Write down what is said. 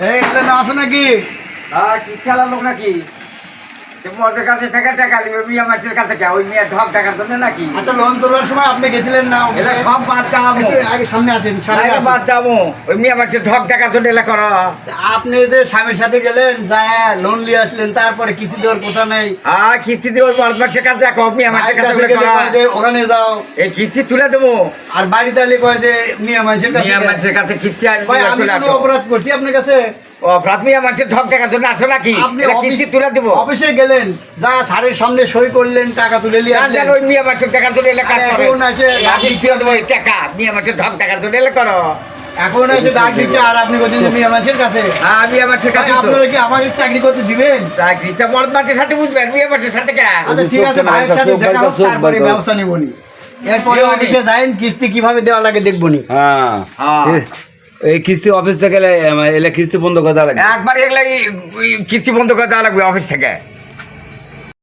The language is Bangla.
এই এগুলো না আছে নাকি? হ্যাঁ কি খেলার লোক নাকি? সে মদের কাছে টাকা টাকা নিবে মিয়া মাছের কাছে কে ওই মেয়ে ঢক টাকার জন্য নাকি? আচ্ছা লোন তোলার সময় আপনি গেছিলেন না? এলা সব বাদ দামো আগে সামনে আসেন সামনে বাদ দামো ওই মিয়া মাছের ঢক টাকার জন্য এলা করো। আপনি যে স্বামীর সাথে গেলেন যায় লোন নিয়ে আসলেন তারপরে কিস্তি দেওয়ার কথা নেই। হ্যাঁ কিস্তি মদ মাছের কাছে মিয়া মাছের যে ওখানে যাও। এই কিস্তি তুলে দেবো। আর বাড়িতে আলে কয় যে মিয়া মানুষের কাছে মিয়া মাছের কাছে কিস্তি অপরাধ করছি আপনার কাছে? অপরাধ মিয়া মাছের ঢক টাকার জন্য আসো নাকি? আপনি এলা অফিস- কিস্তি তুলে দেবো। অফিসে গেলেন যা স্যারের সামনে সই করলেন টাকা তুলে নিয়ে জান আসলেন। ওই মিয়া মাছের টাকার জন্য এলা কাজ করে। এখন আছে এই আমি তুলে দেবো টাকা। মিয়া মাছের ঢক টাকার জন্য এলা করো। এখন এসে ডাক দিচ্ছে আর আপনি বলছেন যে মিয়া মানুষের কাছে। হ্যাঁ মিয়া মাছের কাছে তো। আপনারা কি আমাকে চাকরি করতে দিবেন? চাকরি চা মর্দ মাছের সাথে বুঝবেন মিয়া সাথে কে? আচ্ছা ঠিক আছে ভাইয়ের সাথে দেখা হোক তারপরে ব্যবস্থা নেবনি এরপরে অফিসে যাইন কিস্তি কীভাবে দেওয়া লাগে দেখবনি হ্যাঁ। হ্যাঁ। এই কিস্তি অফিস থেকে এলে কিস্তি বন্ধ করে দেওয়া লাগবে। একবার এগুলা কিস্তি বন্ধ করে দেওয়া লাগবে অফিস থেকে।